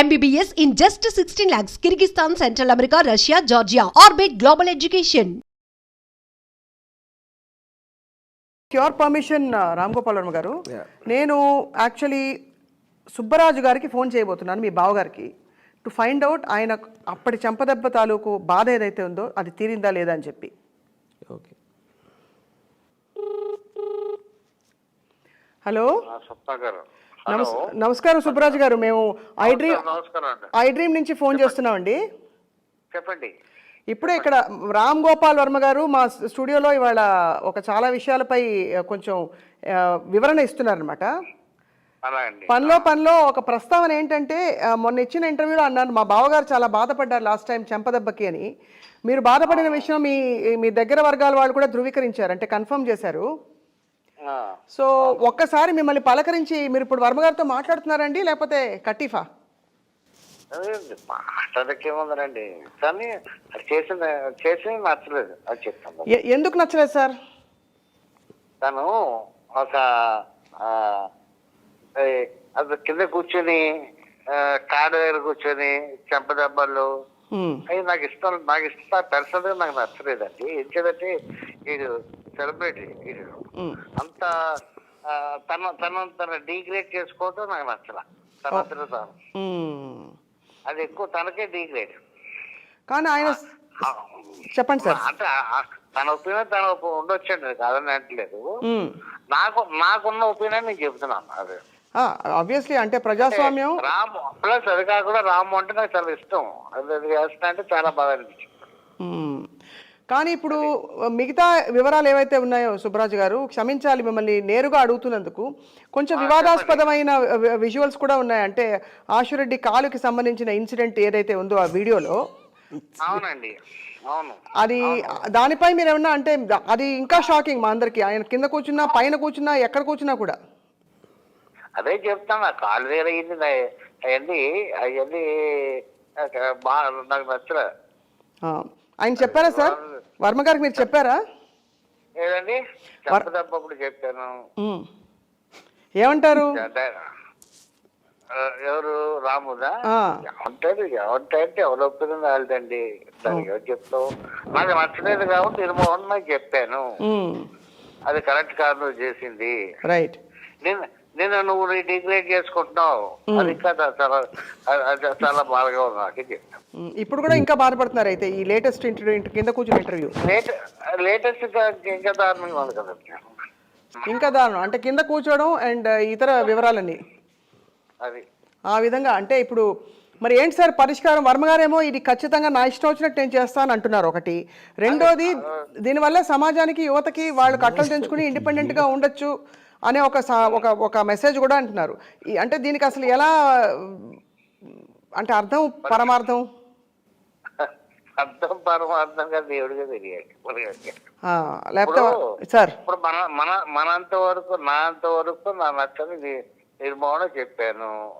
MBBS in just 16 lakhs, Kyrgyzstan, Central America, Russia, Georgia. Orbit Global Education. క్యూర్ permission Ram Gopal Varma garu. నేను actually Subbaraju గారికి phone చేయబోతున్నాను మీ బావగారికి టు ఫైండ్ అవుట్ ఆయన అప్పటి చెంపదెబ్బ తాలూకు బాధ ఏదైతే ఉందో అది తీరిందా లేదా అని చెప్పి ఓకే హలో సత్తా గారు నమస్కారం సుబ్బరాజు గారు మేము ఐ డ్రీమ్ అండి. ఐ డ్రీమ్ నుంచి ఫోన్ చేస్తున్నామండి. చెప్పండి. ఇప్పుడే ఇక్కడ రామ్ గోపాల్ వర్మ గారు మా స్టూడియోలో ఇవాళ ఒక చాలా విషయాలపై కొంచెం వివరణ ఇస్తున్నారనమాట అండి. పనిలో పనిలో ఒక ప్రస్తావన ఏంటంటే మొన్న ఇచ్చిన ఇంటర్వ్యూలో అన్నాను మా బావగారు చాలా బాధపడ్డారు లాస్ట్ టైం చెంపదెబ్బకి అని. మీరు బాధపడిన విషయం మీ మీ దగ్గర వర్గాల వాళ్ళు కూడా ధృవీకరించారు అంటే కన్ఫర్మ్ చేశారు. సో ఒక్కసారి మిమ్మల్ని పలకరించి మీరు ఇప్పుడు వర్మ గారితో మాట్లాడుతున్నారండి లేకపోతే కటీఫా మాట్లాడకేముందండి కానీ అది చేసిన చేసి నచ్చలేదు. అది చెప్తాను. ఎ- ఎందుకు నచ్చలేదు సార్? తను ఒక ఆ, ఏ, అది కింద కూర్చొని ఆ, కాడ దగ్గర కూర్చొని చెంపదెబ్బలు హ్మ్. అవి నాకు ఇష్టం నాకు ఇష్టం పర్సనల్గా నాకు నచ్చలేదండి. ఎందుకంటే వీడు సెలబ్రిటీ హ్మ్. అంత తన తన తన డిగ్రేడ్ చేసుకోవటం నాకు నచ్చల. తన తాను. అది ఎక్కువ తనకే డిగ్రేడ్ కానీ ఆయన చెప్పండి సార్. అంటే తన ఒపీనియన్ తన ఉండొచ్చండి కాదని అంటలేదు. నాకు నాకున్న ఒపీనియన్ నేను చెప్తున్నాను అదే. ఆబ్వియస్లీ అంటే ప్రజాస్వామ్యం రాము ప్లస్ అది కాకుండా రాము అంటే నాకు చాలా ఇష్టం. అది చేస్తున్నా అంటే చాలా బాగా అనిపించింది. కానీ ఇప్పుడు మిగతా వివరాలు ఏవైతే ఉన్నాయో సుబ్బరాజు గారు క్షమించాలి మిమ్మల్ని నేరుగా అడుగుతున్నందుకు కొంచెం వివాదాస్పదమైన విజువల్స్ కూడా ఉన్నాయి. అంటే ఆశురెడ్డి కాలుకి సంబంధించిన ఇన్సిడెంట్ ఏదైతే ఉందో ఆ వీడియోలో? అవునండి. అవును. అది దానిపై మీరు ఏమన్నా అంటే అది ఇంకా షాకింగ్ మా అందరికి. ఆయన కింద కూర్చున్నా పైన కూర్చున్నా ఎక్కడ కూర్చున్నా కూడా. అదే చెప్తాను. ఆ కాలు వేర అయింది. అవన్నీ అవన్నీ బాగా నాకు నచ్చలే. ఆయన చెప్పారా సార్? వర్మ గారికి మీరు చెప్పారా? ఏదండి? చెప్పదప్పుడు చెప్పాను. ఏమంటారు? ఎవరు? రాముదా. ఏమంటారు? ఏమంటారంటే ఎవరు ఒప్పింది వాళ్ళదండి. దానికి ఎవరు చెప్తావు? నాకు నచ్చలేదు కాబట్టి నిర్మోహన్ నాకు చెప్పాను. అది కరెక్ట్ కాదు నువ్వు చేసింది. రైట్. నేను నేను నువ్వు డిగ్రేడ్ చేసుకుంటున్నావు. అది కదా చాలా చాలా బాధగా నాకు. ఇప్పుడు కూడా ఇంకా బాధపడుతున్నారు అయితే ఈ లేటెస్ట్ ఇంటర్వ్యూ కింద కూర్చున్న ఇంటర్వ్యూ లేట లేటెస్ట్ ఇంకా దారుణంగా ఉంది కదా. ఇంకా దారుణం. అంటే కింద కూర్చోవడం అండ్ ఇతర వివరాలన్నీ. అది. ఆ విధంగా అంటే ఇప్పుడు మరి ఏంటి సార్ పరిష్కారం? వర్మగారేమో ఇది ఖచ్చితంగా నా ఇష్టం వచ్చినట్టు నేను చేస్తాను అంటున్నారు ఒకటి. రెండోది దీనివల్ల సమాజానికి యువతకి వాళ్ళు కట్టలు తెంచుకుని ఇండిపెండెంట్గా ఉండొచ్చు. అనే ఒక ఒక ఒక మెసేజ్ కూడా అంటున్నారు. అంటే దీనికి అసలు ఎలా అంటే అర్థం పరమార్థం? అర్థం పరమార్థంగా దేవుడిగా తెలియాలి. లేకపోతే సార్. ఇప్పుడు మన మన మనంత వరకు నా అంత వరకు నా నచ్చని ని- నిర్మూలన చెప్పాను.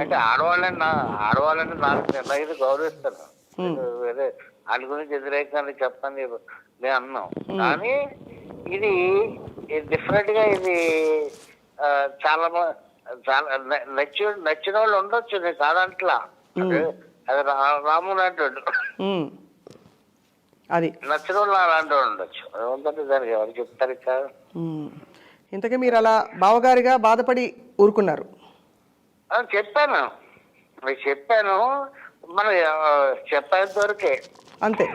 అంటే ఆడవాళ్ళని నా ఆడవాళ్ళని నాకు నిర్ణయం గౌరవిస్తాను. వేరే వాళ్ళ గురించి వ్యతిరేకంగా చెప్పని నేను అన్నాం. కానీ ఇది డిఫరెంట్గా ఇది చాలా నచ్చి నచ్చిన వాళ్ళు ఉండొచ్చు నేను కాదంట్లా అది రాముడు అంటాడు. అది. నచ్చిన వాళ్ళు అలాంటి ఉండొచ్చు. ఏమంటే దానికి ఎవరు చెప్తారు మ్మ్. ఇంతకీ మీరు అలా బావగారిగా బాధపడి ఊరుకున్నారు. చెప్పాను. మీకు చెప్పాను. మన చెప్పేంత వరకే అంతే.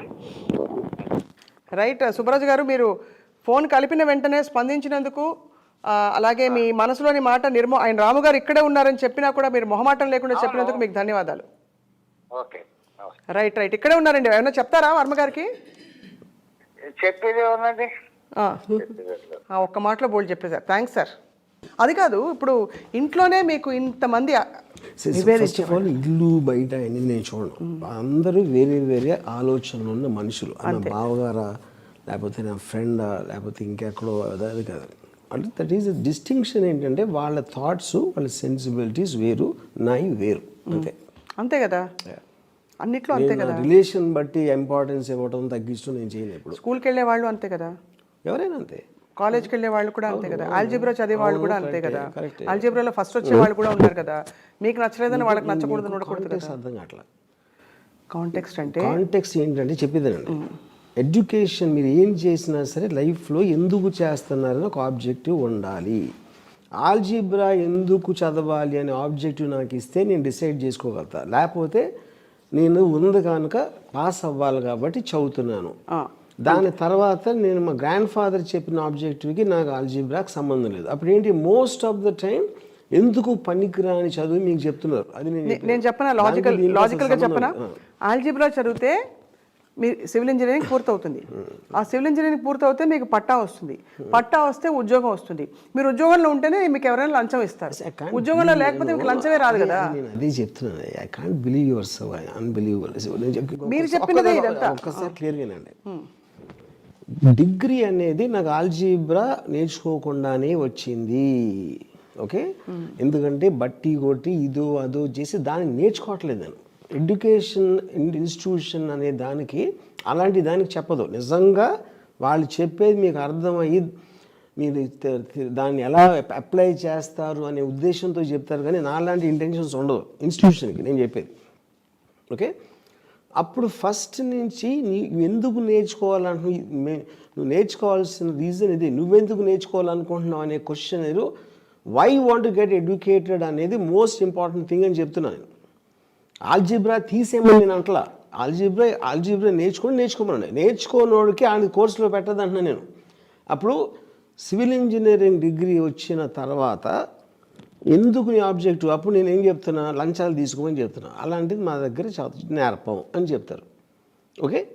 రైట్ సుబ్బరాజు గారు మీరు ఫోన్ కలిపిన వెంటనే స్పందించినందుకు అలాగే మీ మనసులోని మాట నిర్మో ఆయన రాము గారు ఇక్కడే ఉన్నారని చెప్పినా కూడా మీరు మొహమాటం లేకుండా చెప్పినందుకు మీకు ధన్యవాదాలు. Right right. ఇక్కడే ఉన్నారండి. ఏమైనా చెప్తారా వర్మ గారికి చెప్పేది ఏముందండి? ఆ, ఆ, ఒక్క మాటలో బోల్డ్ చెప్పేశారు థ్యాంక్స్ సార్. అది కాదు ఇప్పుడు ఇంట్లోనే మీకు ఇంతమంది ఫస్ట్ ఆఫ్ ఆల్ ఇల్లు బయట అనేది నేను చూడను. అందరూ వేరే వేరే ఆలోచనలు ఉన్న మనుషులు. నా బావగారా లేకపోతే నా ఫ్రెండా లేకపోతే ఇంకెక్కడో అది కాదు. అంటే దట్ ఈస్ డిస్టింక్షన్ ఏంటంటే వాళ్ళ థాట్స్ వాళ్ళ సెన్సిబిలిటీస్ వేరు నాయి వేరు. అంతే. అంతే కదా? అన్నిట్లో అంతే కదా? రిలేషన్ బట్టి ఇంపార్టెన్స్ ఇవ్వడం తగ్గించడం నేను చేయను ఇప్పుడు స్కూల్కి వెళ్ళే వాళ్ళు అంతే కదా? ఎవరైనా అంతే. కాలేజ్కి వెళ్ళే వాళ్ళు కూడా అంతే కదా? ఆల్జిబ్రా చదివే వాళ్ళు కూడా అంతే కదా. ఆల్జిబ్రాలో ఫస్ట్ వచ్చే వాళ్ళు కూడా ఉన్నారు కదా? మీకు నచ్చలేదని వాళ్ళకి నచ్చకూడదు ఉండకూడదు అర్థం కావట్లా? కాంటెక్స్ట్ అంటే? కాంటెక్స్ ఏంటంటే చెప్పేదేనండి. ఎడ్యుకేషన్ మీరు ఏం చేసినా సరే లైఫ్లో ఎందుకు చేస్తున్నారని ఒక ఆబ్జెక్టివ్ ఉండాలి. ఆల్జీబ్రా ఎందుకు చదవాలి అనే ఆబ్జెక్టివ్ నాకు ఇస్తే నేను డిసైడ్ చేసుకోగలుగుతా. లేకపోతే నేను ఉంది కనుక పాస్ అవ్వాలి కాబట్టి చదువుతున్నాను. దాని తర్వాత నేను మా గ్రాండ్ ఫాదర్ చెప్పిన ఆబ్జెక్టివ్కి నాకు ఆల్జీబ్రాకి సంబంధం లేదు. అప్పుడు ఏంటి? మోస్ట్ ఆఫ్ ద టైం ఎందుకు పనికిరాని చదువు మీకు చెప్తున్నారు? అది నేను చెప్పనా. లాజికల్ దానికి దీనికి లాజికల్గా అసలు చెప్పనా. ఆల్జిబ్రా చదివితే మీ సివిల్ ఇంజనీరింగ్ పూర్తవుతుంది. ఆ సివిల్ ఇంజనీరింగ్ పూర్తవుతే మీకు పట్టా వస్తుంది. పట్టా వస్తే ఉద్యోగం వస్తుంది. మీరు ఉద్యోగంలో ఉంటేనే మీకు ఎవరైనా లంచం ఇస్తారు. ఉద్యోగంలో లేకపోతే మీకు లంచమే రాదు కదా. అదే చెప్తున్నాను I can't believe your so unbelievable మీరు చెప్పినదే ఒక్కసారి- ఇదంతా. ఒక్కసారి క్లియర్గానండి డిగ్రీ అనేది నాకు ఆల్జీబ్రా నేర్చుకోకుండానే వచ్చింది. ఓకే ఎందుకంటే బట్టి కొట్టి ఇదో అదో చేసి దాన్ని నేర్చుకోవట్లేదు నేను. ఎడ్యుకేషన్ ఇన్స్టిట్యూషన్ అనే దానికి అలాంటి దానికి చెప్పదు. నిజంగా వాళ్ళు చెప్పేది మీకు అర్థమయ్యి మీరు దాన్ని ఎలా అప్లై చేస్తారు అనే ఉద్దేశంతో చెప్తారు కానీ నాలాంటి ఇంటెన్షన్స్ ఉండదు ఇన్స్టిట్యూషన్కి నేను చెప్పేది. ఓకే? అప్పుడు ఫస్ట్ నుంచి నీ ఎందుకు నేర్చుకోవాలంటు నువ్వు నేర్చుకోవాల్సిన రీజన్ ఇది. నువ్వెందుకు నేర్చుకోవాలనుకుంటున్నావు అనే question why want get educated అనేది మోస్ట్ ఇంపార్టెంట్ థింగ్ అని చెప్తున్నాను నేను. ఆల్జిబ్రా తీసేయమని నేను అంటలా. ఆల్జిబ్రా ఆల్జిబ్రా నేర్చుకొని నేర్చుకోమని నేర్చుకోనోడికి ఆయన కోర్సులో పెట్టదంటున్నా నేను. అప్పుడు సివిల్ ఇంజనీరింగ్ డిగ్రీ వచ్చిన తర్వాత ఎందుకు నీ ఆబ్జెక్టివ్ అప్పుడు నేను ఏం చెప్తున్నా? లంచాలు తీసుకోమని చెప్తున్నా. అలాంటిది మా దగ్గర నేర్పం అని చెప్తారు. ఓకే?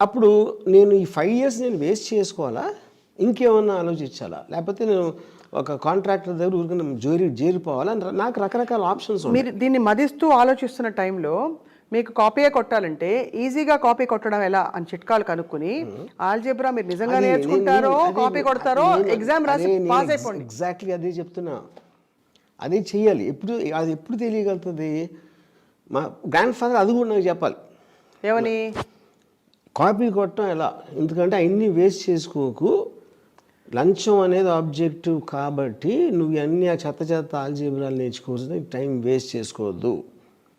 అప్పుడు నేను ఈ ఫైవ్ ఇయర్స్ నేను వేస్ట్ చేసుకోవాలా? ఇంకేమన్నా ఆలోచించాలా? లేకపోతే నేను ఒక కాంట్రాక్టర్ దగ్గర ఊరికన్నా జోరి చేరిపోవాలా అని నాకు రకరకాల ఆప్షన్స్ మీరు దీన్ని మదిస్తూ ఆలోచిస్తున్న టైంలో మీకు కాపీయే కొట్టాలంటే ఈజీగా కాపీ కొట్టడం ఎలా అని చిట్కాలు కనుక్కుని ఆల్జెబ్రా మీరు నిజంగా నేర్చుకుంటారో కాపీ కొడతారో ఎగ్జామ్ రాసి పాస్ అయిపోండి. ఎగ్జాక్ట్లీ అదే చెప్తున్నా. అదే చెయ్యాలి. ఎప్పుడు అది ఎప్పుడు తెలియగలుగుతుంది? మా గ్రాండ్ ఫాదర్ అది కూడా నాకు చెప్పాలి. ఏమని? కాపీ కొట్టడం ఎలా? ఎందుకంటే అన్ని వేస్ట్ చేసుకోకు. లంచం అనేది ఆబ్జెక్టివ్ కాబట్టి నువ్వు అన్ని ఆ చెత్త చెత్త ఆల్జీబ్రాలు నేర్చుకోవచ్చు టైం వేస్ట్ చేసుకోవద్దు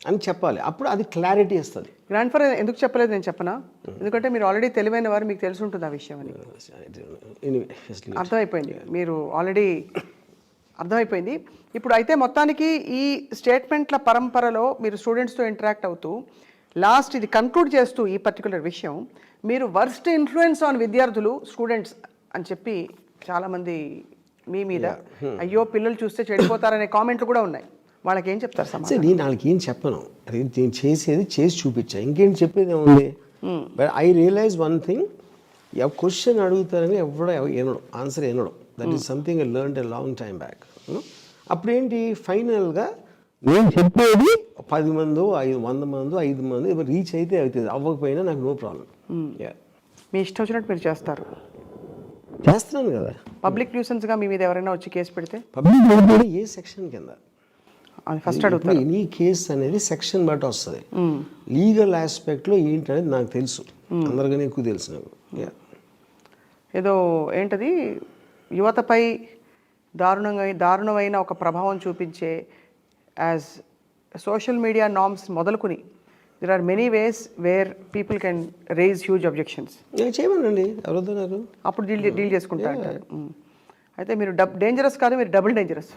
అని చెప్పాలి. అప్పుడు అది క్లారిటీ ఇస్తుంది గ్రాండ్ ఫాదర్ ఎందుకు చెప్పలేదు నేను చెప్పనా? ఎందుకంటే మీరు ఆల్రెడీ తెలివైన వారు మీకు తెలిసి ఉంటుంది ఆ విషయం అని. అర్థమైపోయింది మీరు ఆల్రెడీ అర్థమైపోయింది ఇప్పుడు అయితే మొత్తానికి ఈ స్టేట్మెంట్ల పరంపరలో మీరు స్టూడెంట్స్తో ఇంటరాక్ట్ అవుతూ లాస్ట్ ఇది కన్క్లూడ్ చేస్తూ ఈ పర్టికులర్ విషయం. మీరు వర్స్ట్ ఇన్ఫ్లుయెన్స్ ఆన్ విద్యార్థులు స్టూడెంట్స్ అని చెప్పి చాలామంది మీ మీద అయ్యో పిల్లలు చూస్తే చెడిపోతారనే కామెంట్లు కూడా ఉన్నాయి. వాళ్ళకి ఏం చెప్తారు సరే నేను వాళ్ళకి ఏం చెప్పను. అది నేను చేసేది చేసి చూపించా. ఇంకేం చెప్పేది ఏముంది? But I realize one thing question అడుగుతారని ఎవడో ఎవ- వినడు ఆన్సర్ వినడు that is something I learn a long time back అప్పుడు ఏంటి ఫైనల్గా నేను చెప్పేది పది మందో ఐదు వంద మందో ఐదు మంది రీచ్ అయితే అవుతుంది. అవ్వకపోయినా నాకు నో ప్రాబ్లం మీ ఇష్టం వచ్చినట్టు మీరు చేస్తారు. చేస్తున్నాను కదా. పబ్లిక్ న్యూసెన్స్గా మీ మీద ఎవరైనా వచ్చి కేసు పెడితే? పబ్లిక్ ఏ సెక్షన్ కింద? ఫస్ట్ అడుగుతారు. ఎనీ కేస్ అనేది సెక్షన్ బట్టి వస్తుంది. లీగల్ ఆస్పెక్ట్లో ఏంటనేది నాకు తెలుసు. అందరికన్నా ఎక్కువ తెలుసు నాకు. ఏదో ఏంటది? యువతపై దారుణంగా దారుణమైన ఒక ప్రభావం చూపించే యాజ్ సోషల్ మీడియా నామ్స్ మొదలుకుని there are many ways where people can raise huge objections చేయమనండి? ఎవరొద్దు నాకు అప్పుడు డీల్ డీల్ చేసుకుంటా అంటారు. అయితే మీరు డబ్ డేంజరస్ కాదు మీరు డబుల్ డేంజరస్